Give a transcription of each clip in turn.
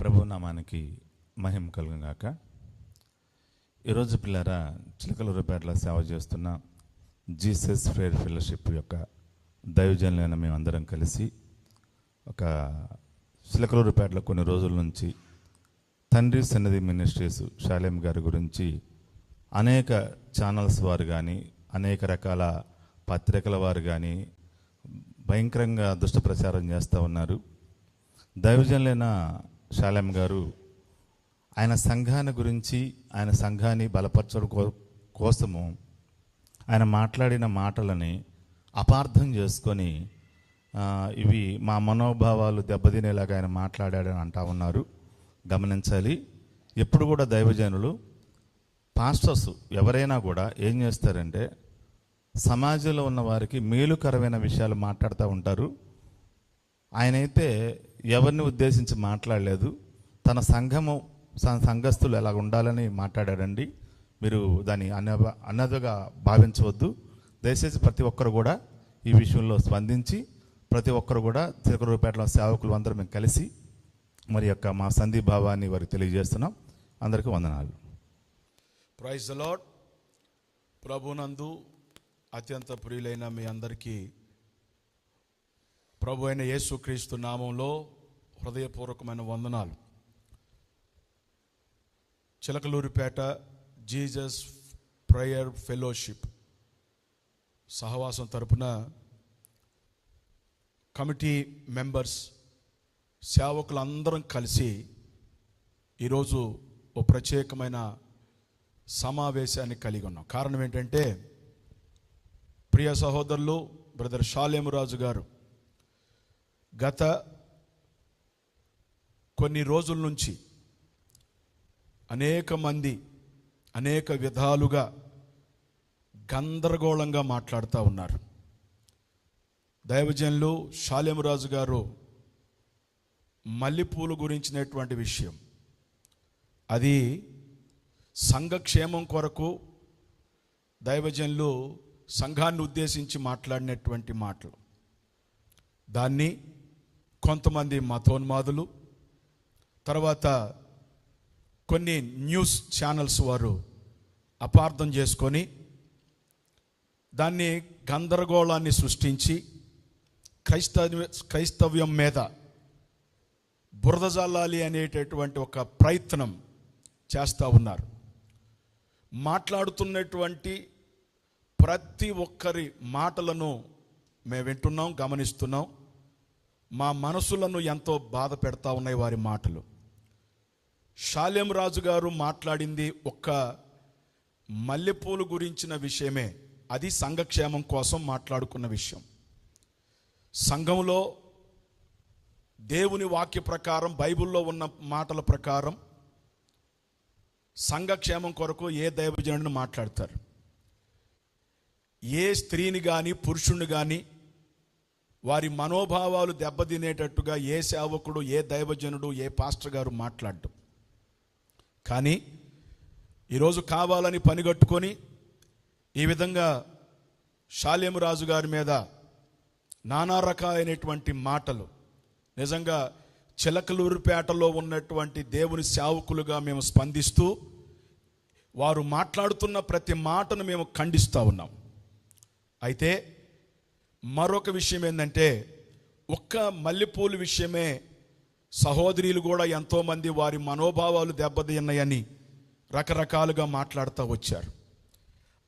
ప్రభు నామానికి మహిమ కలుగుగాక ఈరోజు పిల్లరా చిలకలూరుపేటలో సేవ చేస్తున్న జీసస్ ఫ్రేర్ ఫెలోషిప్ యొక్క దైవజనులైన మేమందరం కలిసి ఒక చిలకలూరుపేటలో కొన్ని రోజుల నుంచి తండ్రి సన్నిధి మినిస్ట్రీస్ షాలేం గారి గురించి అనేక ఛానల్స్ వారు కానీ అనేక రకాల పత్రికల వారు కానీ భయంకరంగా దుష్ట ప్రచారం చేస్తూ ఉన్నారు. దైవజనులైన శాలెం గారు ఆయన సంఘాన్ని గురించి ఆయన సంఘాన్ని బలపరచడం కో- కోసము ఆయన మాట్లాడిన మాటలని అపార్థం చేసుకొని ఇవి మా మనోభావాలు దెబ్బతినేలాగా ఆయన మాట్లాడాడని అంటా ఉన్నారు. గమనించాలి. ఎప్పుడు కూడా దైవజనులు పాస్టర్స్ ఎవరైనా కూడా ఏం చేస్తారంటే సమాజంలో ఉన్న వారికి మేలుకరమైన విషయాలు మాట్లాడుతూ ఉంటారు. ఆయనైతే ఎవరిని ఉద్దేశించి మాట్లాడలేదు. తన సంఘము తన సంఘస్థులు ఎలా ఉండాలని మాట్లాడాడండి మీరు దాన్ని అన్న అన్నదగా భావించవద్దు. దయచేసి ప్రతి ఒక్కరు కూడా ఈ విషయంలో స్పందించి ప్రతి ఒక్కరు కూడా తిరుకరూపేటలో సేవకులు అందరం మేము కలిసి మరి యొక్క మా సంధిభావాన్ని వారికి తెలియజేస్తున్నాం. అందరికీ వందనాలు. ప్రైజ్ లాడ్ ప్రభునందు అత్యంత ప్రియులైన మీ అందరికీ ప్రభు అయిన యేసుక్రీస్తు నామంలో హృదయపూర్వకమైన వందనాలు. చిలకలూరిపేట జీజస్ ప్రేయర్ ఫెలోషిప్ సహవాసం తరపున కమిటీ మెంబర్స్ సేవకులందరం కలిసి ఈరోజు ఓ ప్రత్యేకమైన సమావేశాన్ని కలిగి ఉన్నాం. కారణం ఏంటంటే ప్రియ సహోదరులు బ్రదర్ షాలేమురాజు గారు గత కొన్ని రోజుల నుంచి అనేక మంది అనేక విధాలుగా గందరగోళంగా మాట్లాడుతూ ఉన్నారు. దైవజనులు షాలేమురాజు గారు మల్లెపూలు గురించినటువంటి విషయం. అది సంఘక్షేమం కొరకు దైవజనులు సంఘాన్ని ఉద్దేశించి మాట్లాడినటువంటి మాటలు. దాన్ని కొంతమంది మతోన్మాదులు తర్వాత కొన్ని న్యూస్ ఛానల్స్ వారు అపార్థం చేసుకొని దాన్ని గందరగోళాన్ని సృష్టించి క్రైస్తవ క్రైస్తవ్యం మీద బురద జల్లాలి అనేటటువంటి ఒక ప్రయత్నం చేస్తూ ఉన్నారు. మాట్లాడుతున్నటువంటి ప్రతి ఒక్కరి మాటలను మేము వింటున్నాం గమనిస్తున్నాం. మా మనసులను ఎంతో బాధ పెడతా ఉన్నాయి వారి మాటలు. షాలెం రాజు గారు మాట్లాడింది ఒక్క మల్లెపూలు గురించిన విషయమే. అది సంఘక్షేమం కోసం మాట్లాడుకున్న విషయం. సంఘంలో దేవుని వాక్య ప్రకారం బైబిల్లో ఉన్న మాటల ప్రకారం సంఘక్షేమం కొరకు ఏ దైవజనుడిని మాట్లాడతారు? ఏ స్త్రీని కానీ పురుషుణ్ణి కానీ వారి మనోభావాలు దెబ్బతినేటట్టుగా ఏ సేవకుడు ఏ దైవజనుడు ఏ పాస్టర్ గారు మాట్లాడటం కానీ ఈరోజు కావాలని పనిగట్టుకొని ఈ విధంగా శాల్యమురాజు గారి మీద నానా రకాలైనటువంటి మాటలు నిజంగా చిలకలూరుపేటలో ఉన్నటువంటి దేవుని సేవకులుగా మేము స్పందిస్తూ వారు మాట్లాడుతున్న ప్రతి మాటను మేము ఖండిస్తూ ఉన్నాం. అయితే మరొక విషయం ఏంటంటే ఒక్క మల్లెపూలు విషయమే సహోదరులు కూడా ఎంతోమంది వారి మనోభావాలు దెబ్బతిన్నాయని రకరకాలుగా మాట్లాడుతూ వచ్చారు.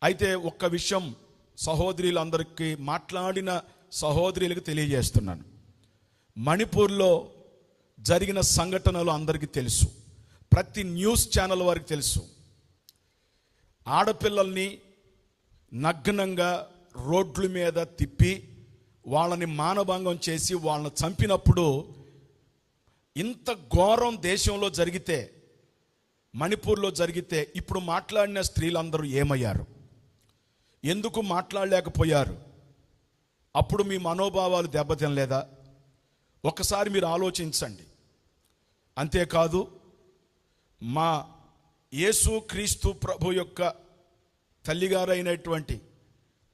అయితే ఒక్క విషయం సహోదరులందరికీ మాట్లాడిన సహోదరులకు తెలియజేస్తున్నాను. మణిపూర్లో జరిగిన సంఘటనలు అందరికీ తెలుసు. ప్రతి న్యూస్ ఛానల్ వారికి తెలుసు. ఆడపిల్లల్ని నగ్నంగా రోడ్ల మీద తిప్పి వాళ్ళని మానభంగం చేసి వాళ్ళని చంపినప్పుడు ఇంత ఘోరం దేశంలో జరిగితే మణిపూర్లో జరిగితే ఇప్పుడు మాట్లాడిన స్త్రీలందరూ ఏమయ్యారు? ఎందుకు మాట్లాడలేకపోయారు? అప్పుడు మీ మనోభావాలు దెబ్బతినలేదా? ఒకసారి మీరు ఆలోచించండి. అంతేకాదు మా యేసు క్రీస్తు ప్రభు యొక్క తల్లిగారైనటువంటి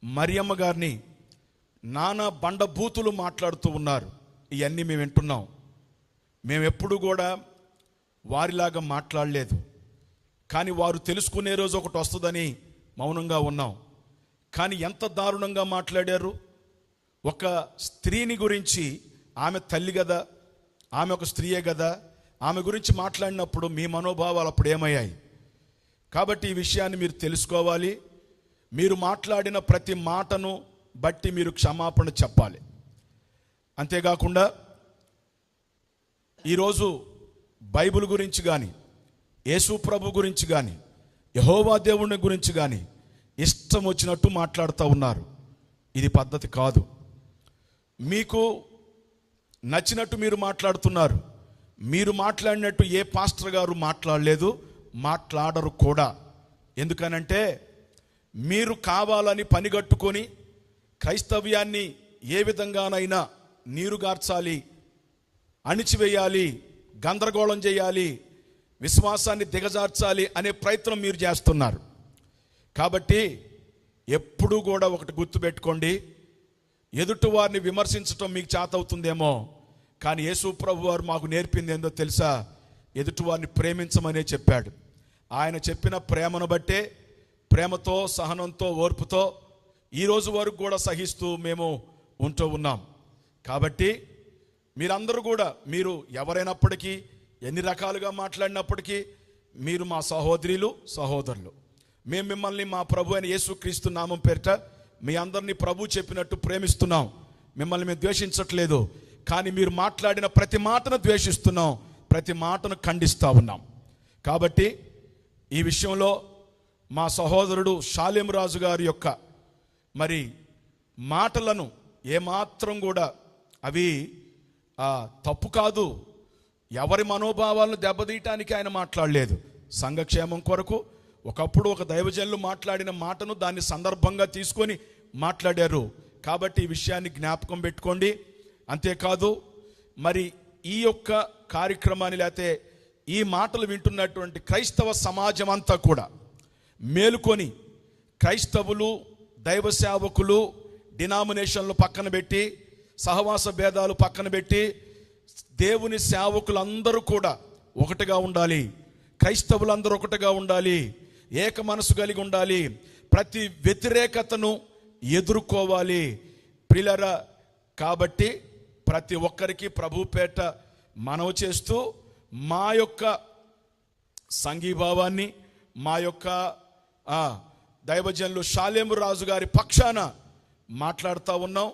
మరియమ్మ గారిని నానా బండబూతులు మాట్లాడుతూ ఉన్నారు. ఇవన్నీ మేము వింటున్నాం. మేము ఎప్పుడు కూడా వారిలాగా మాట్లాడలేదు. కానీ వారు తెలుసుకునే రోజు ఒకటి వస్తుందని మౌనంగా ఉన్నాం. కానీ ఎంత దారుణంగా మాట్లాడారు. ఒక స్త్రీని గురించి ఆమె తల్లి కదా ఆమె ఒక స్త్రీయే కదా ఆమె గురించి మాట్లాడినప్పుడు మీ మనోభావాలు అప్పుడు ఏమయ్యాయి? కాబట్టి ఈ విషయాన్ని మీరు తెలుసుకోవాలి. మీరు మాట్లాడిన ప్రతి మాటను బట్టి మీరు క్షమాపణ చెప్పాలి. అంతేకాకుండా ఈరోజు బైబిల్ గురించి కానీ యేసు ప్రభు గురించి కానీ యహోవా దేవుని గురించి కానీ ఇష్టం వచ్చినట్టు మాట్లాడుతూ ఉన్నారు. ఇది పద్ధతి కాదు. మీకు నచ్చినట్టు మీరు మాట్లాడుతున్నారు. మీరు మాట్లాడినట్టు ఏ పాస్టర్ గారు మాట్లాడలేదు మాట్లాడరు కూడా. ఎందుకనంటే మీరు కావాలని పనిగట్టుకొని క్రైస్తవ్యాన్ని ఏ విధంగానైనా నీరుగార్చాలి అణిచివేయాలి గందరగోళం చేయాలి విశ్వాసాన్ని దిగజార్చాలి అనే ప్రయత్నం మీరు చేస్తున్నారు. కాబట్టి ఎప్పుడూ కూడా ఒకటి గుర్తుపెట్టుకోండి ఎదుటి వారిని విమర్శించటం మీకు చేతవుతుందేమో కానీ యేసు ప్రభు వారు మాకు నేర్పింది ఏందో తెలుసా? ఎదుటివారిని ప్రేమించమనే చెప్పాడు. ఆయన చెప్పిన ప్రేమను బట్టే ప్రేమతో సహనంతో ఓర్పుతో ఈరోజు వరకు కూడా సహిస్తూ మేము ఉంటూ ఉన్నాం. కాబట్టి మీరందరూ కూడా మీరు ఎవరైనప్పటికీ ఎన్ని రకాలుగా మాట్లాడినప్పటికీ మీరు మా సహోదరులు సహోదరులు. మేము మిమ్మల్ని మా ప్రభు అయిన యేసుక్రీస్తు నామం పేరిట మీ అందరినీ ప్రభు చెప్పినట్టు ప్రేమిస్తున్నాం. మిమ్మల్ని మేము ద్వేషించట్లేదు. కానీ మీరు మాట్లాడిన ప్రతి మాటను ద్వేషిస్తున్నాం. ప్రతి మాటను ఖండిస్తూ ఉన్నాం. కాబట్టి ఈ విషయంలో మా సహోదరుడు రాజు గారి యొక్క మరి మాటలను ఏమాత్రం కూడా అవి తప్పు కాదు. ఎవరి మనోభావాలను దెబ్బతీయటానికి ఆయన మాట్లాడలేదు. సంఘక్షేమం కొరకు ఒకప్పుడు ఒక దైవజనులు మాట్లాడిన మాటను దాన్ని సందర్భంగా తీసుకొని మాట్లాడారు. కాబట్టి ఈ విషయాన్ని జ్ఞాపకం పెట్టుకోండి. అంతేకాదు మరి ఈ యొక్క కార్యక్రమాన్ని లేకపోతే ఈ మాటలు వింటున్నటువంటి క్రైస్తవ సమాజం అంతా కూడా మేలుకొని క్రైస్తవులు దైవ సేవకులు డినామినేషన్లు పక్కన పెట్టి సహవాస భేదాలు పక్కన పెట్టి దేవుని సేవకులందరూ కూడా ఒకటిగా ఉండాలి. క్రైస్తవులందరూ ఒకటిగా ఉండాలి. ఏక మనసు కలిగి ఉండాలి. ప్రతి వ్యతిరేకతను ఎదుర్కోవాలి. ప్రిలరా కాబట్టి ప్రతి ఒక్కరికి ప్రభుపేట మనవి చేస్తూ మా యొక్క సంఘీభావాన్ని మా యొక్క దైవజనులు షాలేము రాజు గారి పక్షాన మాట్లాడుతూ ఉన్నాం.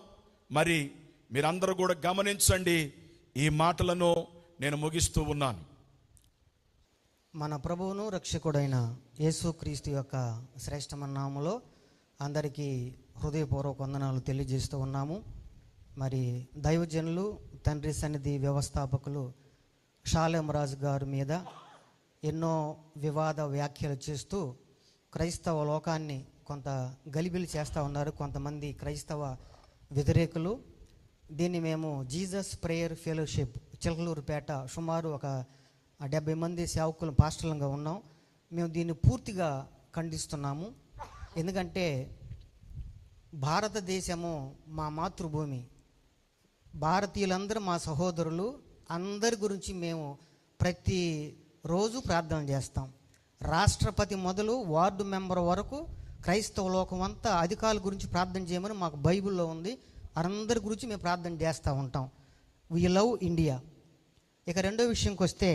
మరి మీరందరూ కూడా గమనించండి ఈ మాటలను నేను ముగిస్తూ ఉన్నాను. మన ప్రభువును రక్షకుడైన యేసుక్రీస్తు యొక్క శ్రేష్టమైన నామములో అందరికీ హృదయపూర్వక వందనాలు తెలియజేస్తూ ఉన్నాము. మరి దైవజనులు తండ్రి సన్నిధి వ్యవస్థాపకులు షాలేం రాజు గారి మీద ఎన్నో వివాద వ్యాఖ్యలు చేస్తూ క్రైస్తవ లోకాన్ని కొంత గలిబిలి చేస్తూ ఉన్నారు కొంతమంది క్రైస్తవ వ్యతిరేకులు. దీన్ని మేము జీసస్ ప్రేయర్ ఫెలోషిప్ చిలకలూరుపేట సుమారు ఒక డెబ్బై మంది సేవకులు పాస్టర్లంగా ఉన్నాం. మేము దీన్ని పూర్తిగా ఖండిస్తున్నాము. ఎందుకంటే భారతదేశము మా మాతృభూమి. భారతీయులందరూ మా సహోదరులు. అందరి గురించి మేము ప్రతి రోజు ప్రార్థన చేస్తాం. రాష్ట్రపతి మొదలు వార్డు మెంబర్ వరకు క్రైస్తవ లోకం అంతా అధికారుల గురించి ప్రార్థన చేయమని మాకు బైబిల్లో ఉంది. అందరి గురించి మేము ప్రార్థన చేస్తూ ఉంటాం. వి లవ్ ఇండియా ఇక రెండో విషయంకి వస్తే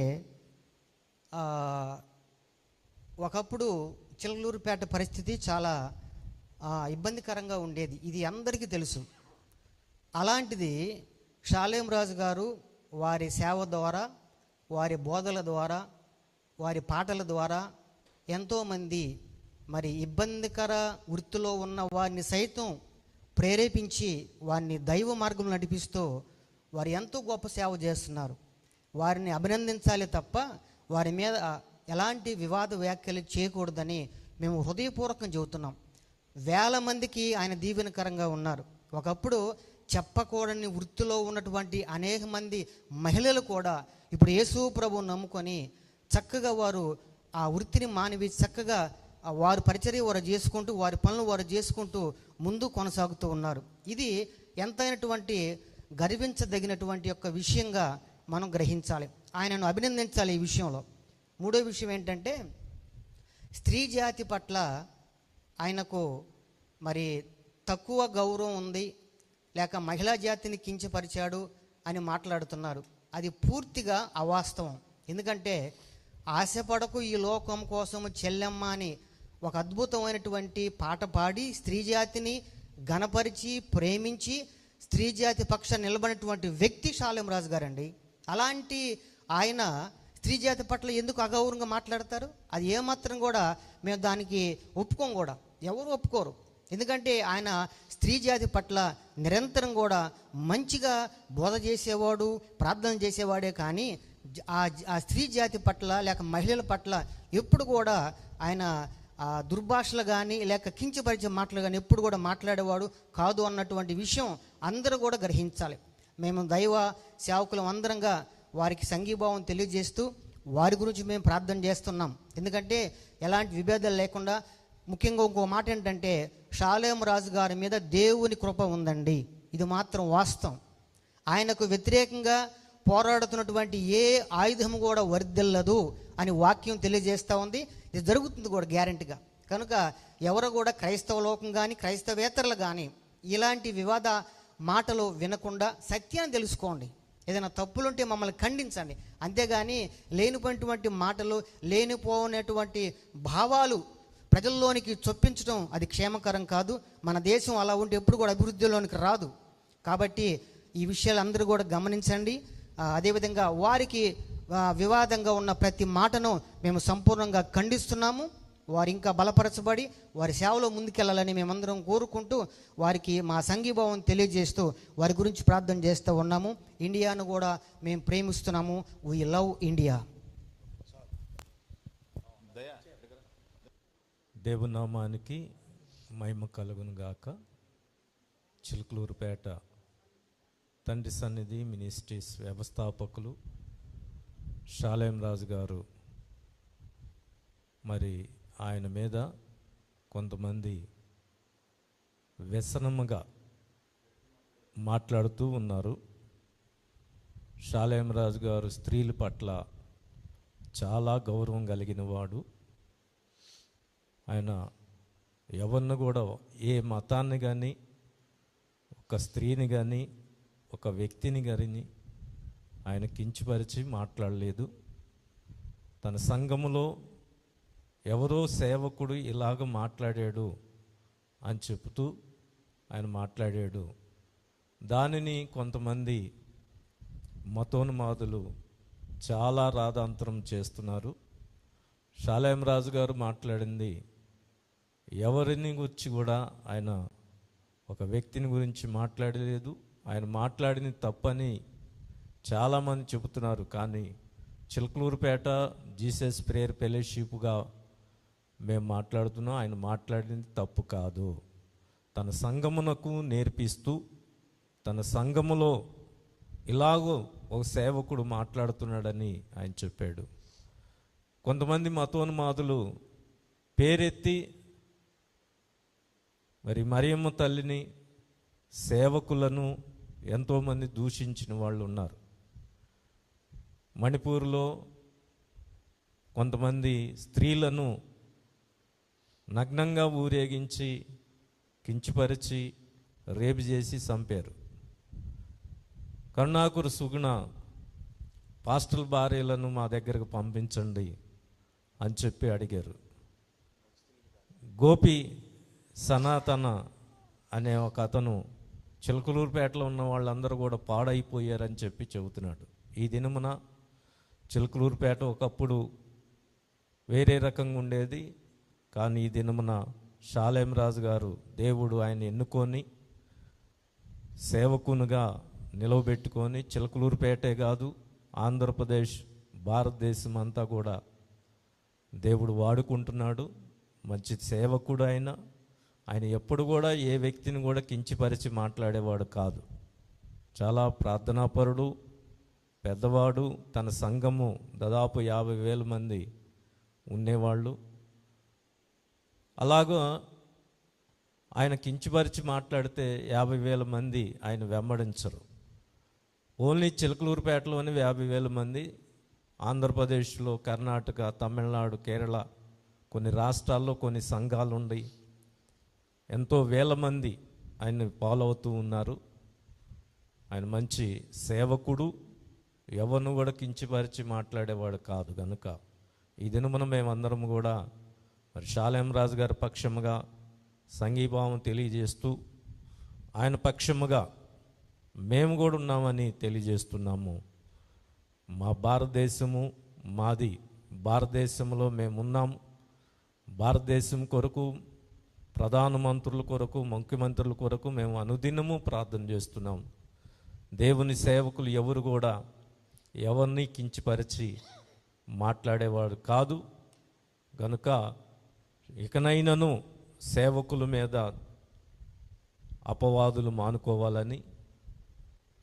ఒకప్పుడు చిలకలూరుపేట పరిస్థితి చాలా ఇబ్బందికరంగా ఉండేది. ఇది అందరికీ తెలుసు. అలాంటిది రాజు గారు వారి సేవ ద్వారా వారి బోధల ద్వారా వారి పాటల ద్వారా ఎంతోమంది మరి ఇబ్బందికర వృత్తిలో ఉన్న వారిని సైతం ప్రేరేపించి వారిని దైవ మార్గం నడిపిస్తూ వారు ఎంతో గొప్ప సేవ చేస్తున్నారు. వారిని అభినందించాలి తప్ప వారి మీద ఎలాంటి వివాద వ్యాఖ్యలు చేయకూడదని మేము హృదయపూర్వకం చెబుతున్నాం. వేల మందికి ఆయన దీవెనకరంగా ఉన్నారు. ఒకప్పుడు చెప్పకూడని వృత్తిలో ఉన్నటువంటి అనేక మంది మహిళలు కూడా ఇప్పుడు యేసు ప్రభు నమ్ముకొని చక్కగా వారు ఆ వృత్తిని మానివి చక్కగా వారు పరిచర్య వారు చేసుకుంటూ వారి పనులు వారు చేసుకుంటూ ముందు కొనసాగుతూ ఉన్నారు. ఇది ఎంతైనటువంటి గర్వించదగినటువంటి యొక్క విషయంగా మనం గ్రహించాలి. ఆయనను అభినందించాలి ఈ విషయంలో. మూడో విషయం ఏంటంటే స్త్రీ జాతి పట్ల ఆయనకు మరి తక్కువ గౌరవం ఉంది లేక మహిళా జాతిని కించపరిచాడు అని మాట్లాడుతున్నారు. అది పూర్తిగా అవాస్తవం. ఎందుకంటే ఆశపడకు ఈ లోకం కోసం చెల్లెమ్మ అని ఒక అద్భుతమైనటువంటి పాట పాడి స్త్రీ జాతిని గణపరిచి ప్రేమించి స్త్రీ జాతి పక్ష నిలబడినటువంటి వ్యక్తి షాలెం రాజు గారండి. అలాంటి ఆయన స్త్రీ జాతి పట్ల ఎందుకు అగౌరవంగా మాట్లాడతారు? అది ఏమాత్రం కూడా మేము దానికి ఒప్పుకోం కూడా. ఎవరు ఒప్పుకోరు. ఎందుకంటే ఆయన స్త్రీ జాతి పట్ల నిరంతరం కూడా మంచిగా బోధ చేసేవాడు ప్రార్థన చేసేవాడే కానీ ఆ స్త్రీ జాతి పట్ల లేక మహిళల పట్ల ఎప్పుడు కూడా ఆయన ఆ దుర్భాషలు కానీ లేక కించపరిచే మాటలు కానీ ఎప్పుడు కూడా మాట్లాడేవాడు కాదు అన్నటువంటి విషయం అందరూ కూడా గ్రహించాలి. మేము దైవ సేవకులం అందరంగా వారికి సంఘీభావం తెలియజేస్తూ వారి గురించి మేము ప్రార్థన చేస్తున్నాం. ఎందుకంటే ఎలాంటి విభేదాలు లేకుండా ముఖ్యంగా ఇంకో మాట ఏంటంటే షాలేం రాజు గారి మీద దేవుని కృప ఉందండి. ఇది మాత్రం వాస్తవం. ఆయనకు వ్యతిరేకంగా పోరాడుతున్నటువంటి ఏ ఆయుధం కూడా వర్దిల్లదు అని వాక్యం తెలియజేస్తూ ఉంది. ఇది జరుగుతుంది కూడా గ్యారంటీగా. కనుక ఎవరు కూడా క్రైస్తవ లోకం కానీ క్రైస్తవేతరులు కానీ ఇలాంటి వివాద మాటలు వినకుండా సత్యాన్ని తెలుసుకోండి. ఏదైనా తప్పులుంటే మమ్మల్ని ఖండించండి. అంతేగాని లేనిపోయినటువంటి మాటలు లేనిపోనటువంటి భావాలు ప్రజల్లోనికి చొప్పించడం అది క్షేమకరం కాదు. మన దేశం అలా ఉంటే ఎప్పుడు కూడా అభివృద్ధిలోనికి రాదు. కాబట్టి ఈ విషయాలు అందరూ కూడా గమనించండి. అదేవిధంగా వారికి వివాదంగా ఉన్న ప్రతి మాటను మేము సంపూర్ణంగా ఖండిస్తున్నాము. వారు ఇంకా బలపరచబడి వారి సేవలో ముందుకెళ్ళాలని మేమందరం కోరుకుంటూ వారికి మా సంఘీభావం తెలియజేస్తూ వారి గురించి ప్రార్థన చేస్తూ ఉన్నాము. ఇండియాను కూడా మేము ప్రేమిస్తున్నాము. వీ లవ్ ఇండియా దేవునామానికి మహిమ కలుగును గాక. చిలుకలూరుపేట తండ్రి సన్నిధి మినిస్ట్రీస్ వ్యవస్థాపకులు షాలేం రాజు గారు మరి ఆయన మీద కొంతమంది వ్యసనముగా మాట్లాడుతూ ఉన్నారు. షాలేం రాజు గారు స్త్రీల పట్ల చాలా గౌరవం కలిగిన వాడు. ఆయన ఎవరిని కూడా ఏ మతాన్ని కానీ ఒక స్త్రీని కానీ ఒక వ్యక్తిని కానీ ఆయన కించిపరిచి మాట్లాడలేదు. తన సంఘములో ఎవరో సేవకుడు ఇలాగ మాట్లాడాడు అని చెబుతూ ఆయన మాట్లాడాడు. దానిని కొంతమంది మతోన్మాదులు చాలా రాధాంతరం చేస్తున్నారు. షాలేం రాజు గారు మాట్లాడింది ఎవరిని గురించి కూడా ఆయన ఒక వ్యక్తిని గురించి మాట్లాడలేదు. ఆయన మాట్లాడిన తప్పని చాలామంది చెబుతున్నారు కానీ చిలకలూరుపేట జీసస్ ప్రేయర్ ఫెలోషిప్గా మేము మాట్లాడుతున్నాం. ఆయన మాట్లాడింది తప్పు కాదు. తన సంఘమునకు నేర్పిస్తూ తన సంఘములో ఇలాగో ఒక సేవకుడు మాట్లాడుతున్నాడని ఆయన చెప్పాడు. కొంతమంది మతోన్మాదులు పేరెత్తి మరి మరియమ్మ తల్లిని సేవకులను ఎంతోమంది దూషించిన వాళ్ళు ఉన్నారు. మణిపూర్లో కొంతమంది స్త్రీలను నగ్నంగా ఊరేగించి కించిపరిచి రేపు చేసి చంపారు. కరుణాకురు సుగుణ పాస్టల్ భార్యలను మా దగ్గరకు పంపించండి అని చెప్పి అడిగారు. గోపి సనాతన అనే ఒక అతను చిలకలూరుపేటలో ఉన్న వాళ్ళందరూ కూడా పాడైపోయారని చెప్పి చెబుతున్నాడు. ఈ దినమున చిలకలూరుపేట ఒకప్పుడు వేరే రకంగా ఉండేది. కానీ ఈ దినమున షాలేం రాజు గారు దేవుడు ఆయన ఎన్నుకొని సేవకునిగా నిలవబెట్టుకొని చిలకలూరుపేటే కాదు ఆంధ్రప్రదేశ్ భారతదేశం అంతా కూడా దేవుడు వాడుకుంటున్నాడు. మంచి సేవకుడు ఆయన. ఆయన ఎప్పుడు కూడా ఏ వ్యక్తిని కూడా కించిపరిచి మాట్లాడేవాడు కాదు. చాలా ప్రార్థనాపరుడు పెద్దవాడు తన సంఘము దాదాపు యాభై వేల మంది ఉండేవాళ్ళు. అలాగా ఆయన కించిపరిచి మాట్లాడితే యాభై వేల మంది ఆయన వెంబడించరు. ఓన్లీ చిలకలూరుపేటలోని యాభై వేల మంది ఆంధ్రప్రదేశ్లో కర్ణాటక తమిళనాడు కేరళ కొన్ని రాష్ట్రాల్లో కొన్ని సంఘాలు ఉండి ఎంతో వేల మంది ఆయన్ని ఫాలో అవుతూ ఉన్నారు. ఆయన మంచి సేవకుడు. ఎవరిని కూడా కించిపరిచి మాట్లాడేవాడు కాదు కనుక ఈ దినమున మేమందరం కూడా మరి షాలేం రాజు గారి పక్షముగా సంఘీభావం తెలియజేస్తూ ఆయన పక్షముగా మేము కూడా ఉన్నామని తెలియజేస్తున్నాము. మా భారతదేశము మాది భారతదేశంలో మేమున్నాము భారతదేశం కొరకు ప్రధానమంత్రుల కొరకు ముఖ్యమంత్రుల కొరకు మేము అనుదినము ప్రార్థన చేస్తున్నాం. దేవుని సేవకులు ఎవరు కూడా ఎవరిని కించిపరిచి మాట్లాడేవాడు కాదు. గనుక ఇకనైనను సేవకుల మీద అపవాదులు మానుకోవాలని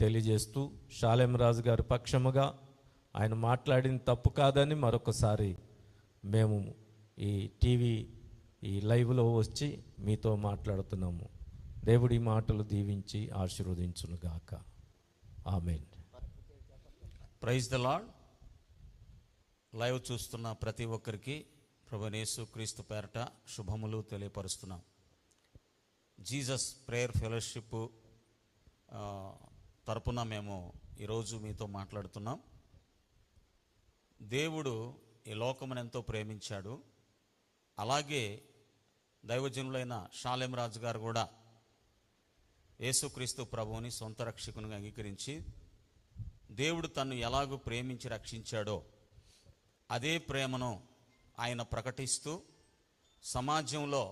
తెలియజేస్తూ షాలెంరాజు గారి పక్షముగా ఆయన మాట్లాడిన తప్పు కాదని మరొకసారి మేము ఈ టీవీ ఈ లైవ్లో వచ్చి మీతో మాట్లాడుతున్నాము. దేవుడి మాటలు దీవించి ఆశీర్వదించునుగాక. Amen. Praise the lord live చూస్తున్న ప్రతి ఒక్కరికి ప్రభునేసు క్రీస్తు పేరట శుభములు తెలియపరుస్తున్నాం. జీసస్ ప్రేయర్ ఫెలోషిప్ తరపున మేము ఈరోజు మీతో మాట్లాడుతున్నాం. దేవుడు ఈ లోకమును ఎంతో ప్రేమించాడు. అలాగే దైవజనులైన షాలెం రాజు గారు కూడా యేసుక్రీస్తు ప్రభువుని సొంత రక్షకునిగా అంగీకరించి దేవుడు తన్ను ఎలాగూ ప్రేమించి రక్షించాడో అదే ప్రేమను ఆయన ప్రకటిస్తూ సమాజంలో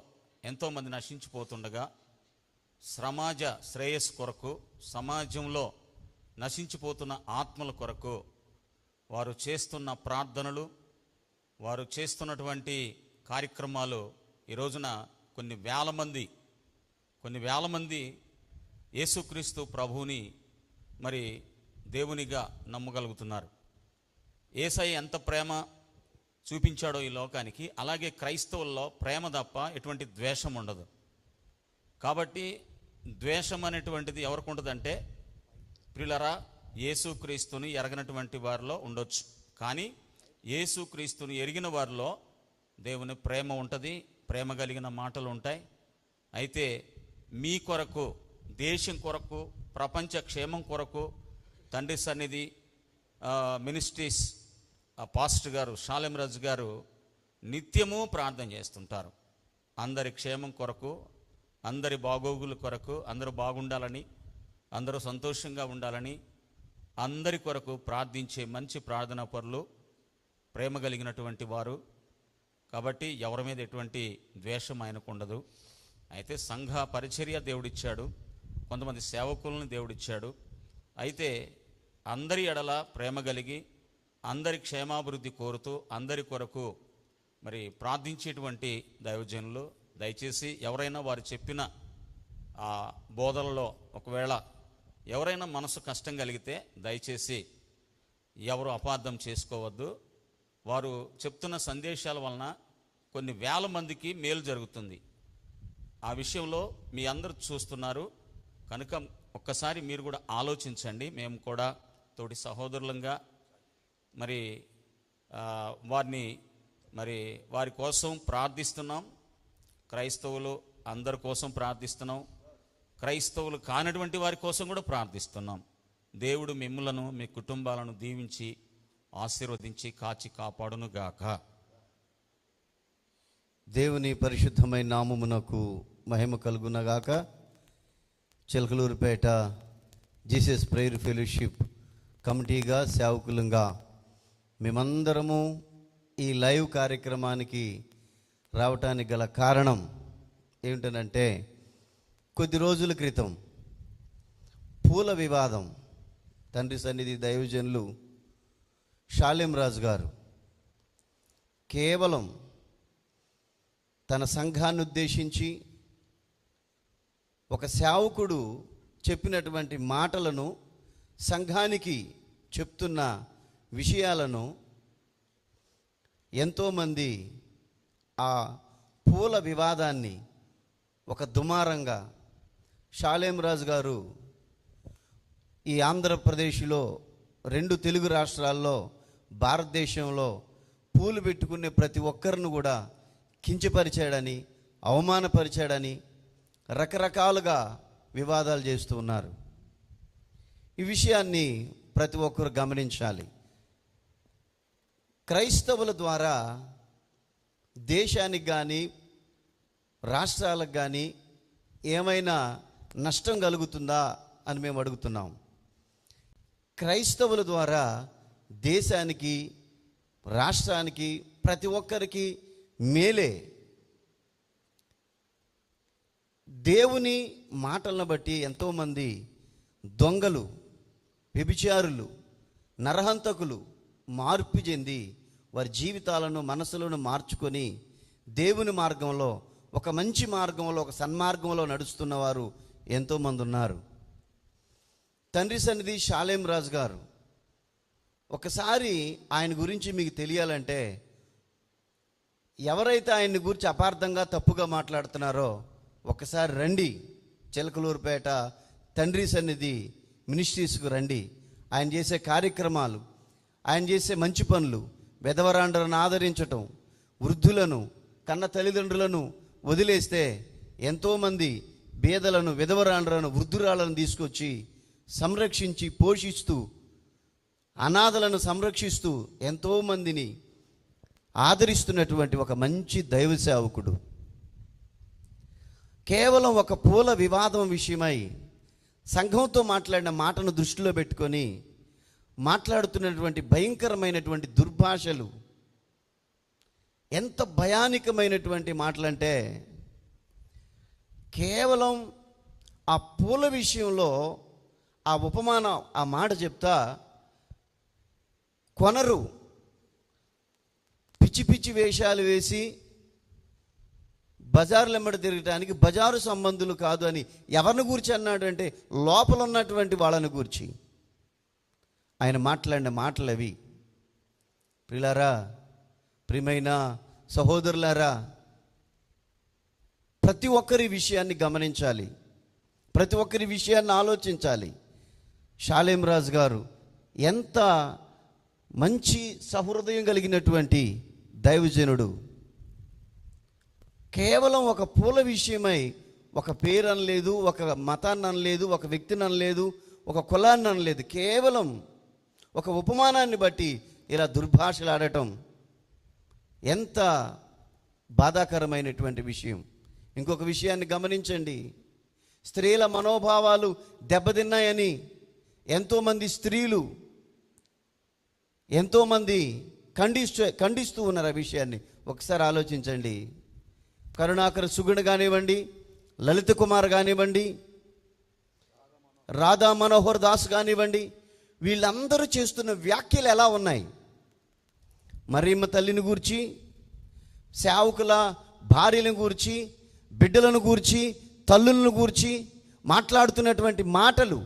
ఎంతోమంది నశించిపోతుండగా సమాజ శ్రేయస్సు కొరకు సమాజంలో నశించిపోతున్న ఆత్మల కొరకు వారు చేస్తున్న ప్రార్థనలు వారు చేస్తున్నటువంటి కార్యక్రమాలు ఈ రోజున కొన్ని వేల మంది కొన్ని వేల మంది యేసుక్రీస్తు ప్రభువుని మరి దేవునిగా నమ్మగలుగుతున్నారు. ఏసై ఎంత ప్రేమ చూపించాడో ఈ లోకానికి అలాగే క్రైస్తవుల్లో ప్రేమ తప్ప ఎటువంటి ద్వేషం ఉండదు. కాబట్టి ద్వేషం అనేటువంటిది ఎవరికి ఉంటుందంటే ప్రిలరా యేసుక్రీస్తుని ఎరగనటువంటి వారిలో ఉండొచ్చు. కానీ యేసుక్రీస్తుని ఎరిగిన వారిలో దేవుని ప్రేమ ఉంటుంది ప్రేమ కలిగిన మాటలు ఉంటాయి. అయితే మీ కొరకు దేశం కొరకు ప్రపంచ క్షేమం కొరకు తండ్రి సన్నిధి మినిస్ట్రీస్ పాస్టర్ గారు షాలెంరాజు గారు నిత్యము ప్రార్థన చేస్తుంటారు. అందరి క్షేమం కొరకు అందరి బాగోగుల కొరకు అందరూ బాగుండాలని అందరూ సంతోషంగా ఉండాలని అందరి కొరకు ప్రార్థించే మంచి ప్రార్థనా పరులు ప్రేమ కలిగినటువంటి వారు. కాబట్టి ఎవరి మీద ఎటువంటి ద్వేషం ఆయనకు ఉండదు. అయితే సంఘ పరిచర్య దేవుడిచ్చాడు. కొంతమంది సేవకులను దేవుడిచ్చాడు. అయితే అందరి ఎడల ప్రేమ కలిగి అందరి క్షేమాభివృద్ధి కోరుతూ అందరి కొరకు మరి ప్రార్థించేటువంటి దైవజనులు దయచేసి ఎవరైనా వారు చెప్పిన ఆ బోధనలో ఒకవేళ ఎవరైనా మనసు కష్టం కలిగితే దయచేసి ఎవరు అపార్థం చేసుకోవద్దు. వారు చెప్తున్న సందేశాల వలన కొన్ని వేల మందికి మేలు జరుగుతుంది. ఆ విషయంలో మీ అందరూ చూస్తున్నారు. కనుక ఒక్కసారి మీరు కూడా ఆలోచించండి. మేము కూడా తోటి సహోదరులంగా మరి వారిని మరి వారి కోసం ప్రార్థిస్తున్నాం. క్రైస్తవులు అందరి కోసం ప్రార్థిస్తున్నాం. క్రైస్తవులు కానటువంటి వారి కోసం కూడా ప్రార్థిస్తున్నాం. దేవుడు మిమ్మలను మీ కుటుంబాలను దీవించి ఆశీర్వదించి కాచి కాపాడునుగాక దేవుని పరిశుద్ధమైన నామమునకు మహిమ కలుగునగాక. చిలకలూరుపేట జీసస్ ప్రేయర్ ఫెలోషిప్ కమిటీగా సేవకులంగా మేమందరము ఈ లైవ్ కార్యక్రమానికి రావటానికి గల కారణం ఏమిటనంటే కొద్ది రోజుల క్రితం పూల వివాదం. తండ్రి సన్నిధి దైవజనులు షాలెం రాజు గారు కేవలం తన సంఘాన్ని ఉద్దేశించి ఒక సేవకుడు చెప్పినటువంటి మాటలను సంఘానికి చెప్తున్న విషయాలను ఎంతోమంది ఆ పూల వివాదాన్ని ఒక దుమారంగా షాలేం రాజు గారు ఈ ఆంధ్రప్రదేశ్లో రెండు తెలుగు రాష్ట్రాల్లో భారతదేశంలో పూలు పెట్టుకునే ప్రతి ఒక్కరిని కూడా కించపరిచాడని అవమానపరిచాడని రకరకాలుగా వివాదాలు చేస్తూ ఉన్నారు. ఈ విషయాన్ని ప్రతి ఒక్కరు గమనించాలి. క్రైస్తవుల ద్వారా దేశానికి కానీ రాష్ట్రాలకు కానీ ఏమైనా నష్టం కలుగుతుందా అని మేము అడుగుతున్నాం. క్రైస్తవుల ద్వారా దేశానికి రాష్ట్రానికి ప్రతి ఒక్కరికి మేలే. దేవుని మాటలను బట్టి ఎంతోమంది దొంగలు వ్యభిచారులు నరహంతకులు మార్పు చెంది వారి జీవితాలను మనసులను మార్చుకొని దేవుని మార్గంలో ఒక మంచి మార్గంలో ఒక సన్మార్గంలో నడుస్తున్న వారు ఎంతోమంది ఉన్నారు. తండ్రి సన్నిధి షాలేం రాజు గారు ఒకసారి ఆయన గురించి మీకు తెలియాలంటే ఎవరైతే ఆయన్ని గురించి అపార్థంగా తప్పుగా మాట్లాడుతున్నారో ఒకసారి రండి. చిలకలూరుపేట తండ్రి సన్నిధి మినిస్ట్రీస్కు రండి. ఆయన చేసే కార్యక్రమాలు ఆయన చేసే మంచి పనులు వెధవరాండ్రను ఆదరించటం వృద్ధులను కన్న తల్లిదండ్రులను వదిలేస్తే ఎంతోమంది బీదలను విధవరాండ్రను వృద్ధురాలను తీసుకొచ్చి సంరక్షించి పోషిస్తూ అనాథలను సంరక్షిస్తూ ఎంతోమందిని ఆదరిస్తున్నటువంటి ఒక మంచి దైవ సేవకుడు. కేవలం ఒక పూల వివాదం విషయమై సంఘంతో మాట్లాడిన మాటను దృష్టిలో పెట్టుకొని మాట్లాడుతున్నటువంటి భయంకరమైనటువంటి దుర్భాషలు ఎంత భయానికమైనటువంటి మాటలంటే కేవలం ఆ పూల విషయంలో ఆ ఉపమానం ఆ మాట చెప్తా కొనరు. పిచ్చి పిచ్చి వేషాలు వేసి బజార్లు ఎమ్మడి తిరగటానికి బజారు సంబంధులు కాదు అని ఎవరిని గూర్చి అన్నాడు అంటే లోపల ఉన్నటువంటి వాళ్ళని గూర్చి. ఆయన మాట్లాడిన మాటలు అవి. ప్రిలారా ప్రియమైన సహోదరులారా ప్రతి ఒక్కరి విషయాన్ని గమనించాలి. ప్రతి ఒక్కరి విషయాన్ని ఆలోచించాలి. షాలేం రాజు గారు ఎంత మంచి సహృదయం కలిగినటువంటి దైవజనుడు. కేవలం ఒక పూల విషయమై ఒక పేరు అనలేదు ఒక మతాన్ని అనలేదు ఒక వ్యక్తిని అనలేదు ఒక కులాన్ని అనలేదు కేవలం ఒక ఉపమానాన్ని బట్టి ఇలా దుర్భాషలు ఆడటం ఎంత బాధాకరమైనటువంటి విషయం. ఇంకొక విషయాన్ని గమనించండి. స్త్రీల మనోభావాలు దెబ్బతిన్నాయని ఎంతోమంది స్త్రీలు ఎంతోమంది ఖండిస్తూ ఖండిస్తూ ఉన్నారు ఆ విషయాన్ని. ఒకసారి ఆలోచించండి. కరుణాకర సుగుణ కానివ్వండి లలిత కుమార్ కానివ్వండి రాధా మనోహర్ దాస్ కానివ్వండి వీళ్ళందరూ చేస్తున్న వ్యాఖ్యలు ఎలా ఉన్నాయి? మరియమ్మ తల్లిని గూర్చి సేవకుల భార్యలను గూర్చి బిడ్డలను గూర్చి తల్లులను గూర్చి మాట్లాడుతున్నటువంటి మాటలు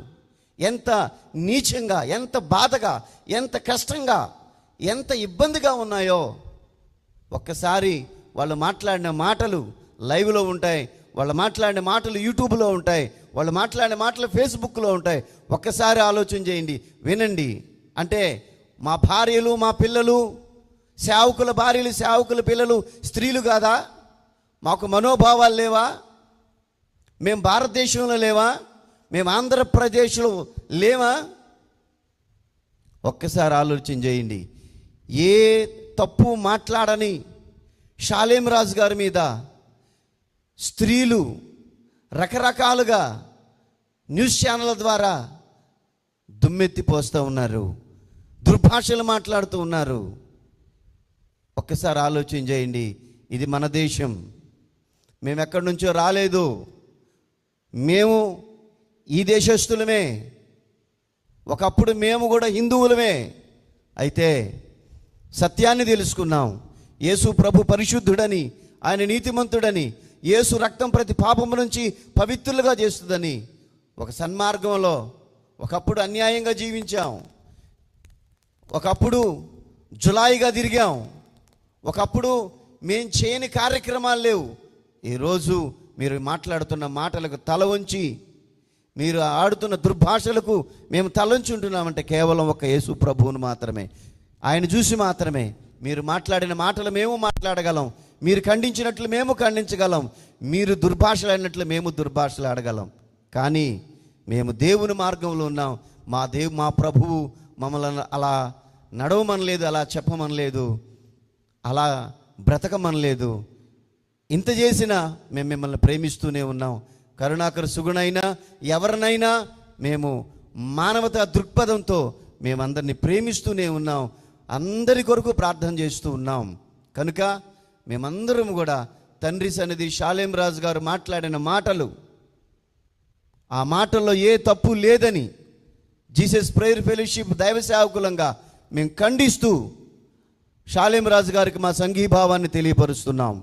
ఎంత నీచంగా ఎంత బాధగా ఎంత కష్టంగా ఎంత ఇబ్బందిగా ఉన్నాయో ఒక్కసారి వాళ్ళు మాట్లాడిన మాటలు లైవ్లో ఉంటాయి వాళ్ళు మాట్లాడిన మాటలు యూట్యూబ్లో ఉంటాయి వాళ్ళు మాట్లాడిన మాటలు ఫేస్బుక్లో ఉంటాయి. ఒక్కసారి ఆలోచన చేయండి వినండి. అంటే మా భార్యలు మా పిల్లలు సేవకుల భార్యలు సేవకుల పిల్లలు స్త్రీలు కాదా? మాకు మనోభావాలు లేవా? మేము భారతదేశంలో లేవా? మేము ఆంధ్రప్రదేశ్లో లేవా? ఒక్కసారి ఆలోచన చేయండి. ఏ తప్పు మాట్లాడని షాలేం రాజు గారి మీద స్త్రీలు రకరకాలుగా న్యూస్ ఛానళ్ళ ద్వారా దుమ్మెత్తి పోస్తూ ఉన్నారు. దుర్భాషలు మాట్లాడుతూ ఉన్నారు. ఒక్కసారి ఆలోచన చేయండి. ఇది మన దేశం. మేము ఎక్కడి నుంచో రాలేదు. మేము ఈ దేశస్తులమే ఒకప్పుడు మేము కూడా హిందువులమే. అయితే సత్యాన్ని తెలుసుకున్నాం. యేసు ప్రభు పరిశుద్ధుడని ఆయన నీతిమంతుడని యేసు రక్తం ప్రతి పాపము నుంచి పవిత్రులుగా చేస్తుందని ఒక సన్మార్గంలో ఒకప్పుడు అన్యాయంగా జీవించాం. ఒకప్పుడు జులాయిగా తిరిగాం. ఒకప్పుడు మేం చేయని కార్యక్రమాలు లేవు. ఈరోజు మీరు మాట్లాడుతున్న మాటలకు తల వంచి మీరు ఆడుతున్న దుర్భాషలకు మేము తలంచుంటున్నామంటే కేవలం ఒక యేసు ప్రభువును మాత్రమే. ఆయన చూసి మాత్రమే. మీరు మాట్లాడిన మాటలు మేము మాట్లాడగలం. మీరు ఖండించినట్లు మేము ఖండించగలం. మీరు దుర్భాషలాడినట్లు మేము దుర్భాషలు ఆడగలం కానీ మేము దేవుని మార్గంలో ఉన్నాం. మా దేవు మా ప్రభువు మమ్మల్ని అలా నడవమనలేదు అలా చెప్పమనలేదు అలా బ్రతకమనలేదు. ఇంత చేసినా మేము మిమ్మల్ని ప్రేమిస్తూనే ఉన్నాం. కరుణాకర సుగుణైనా ఎవరినైనా మేము మానవతా దృక్పథంతో మేమందరినీ ప్రేమిస్తూనే ఉన్నాం. అందరి కొరకు ప్రార్థన చేస్తూ ఉన్నాం. కనుక మేమందరం కూడా తండ్రి సన్నిధి షాలేం రాజు గారు మాట్లాడిన మాటలు ఆ మాటల్లో ఏ తప్పు లేదని జీసస్ ప్రేయర్ ఫెలోషిప్ దైవ సేవకులంగా మేము ఖండిస్తూ షాలేం రాజు గారికి మా సంఘీభావాన్ని తెలియపరుస్తున్నాం.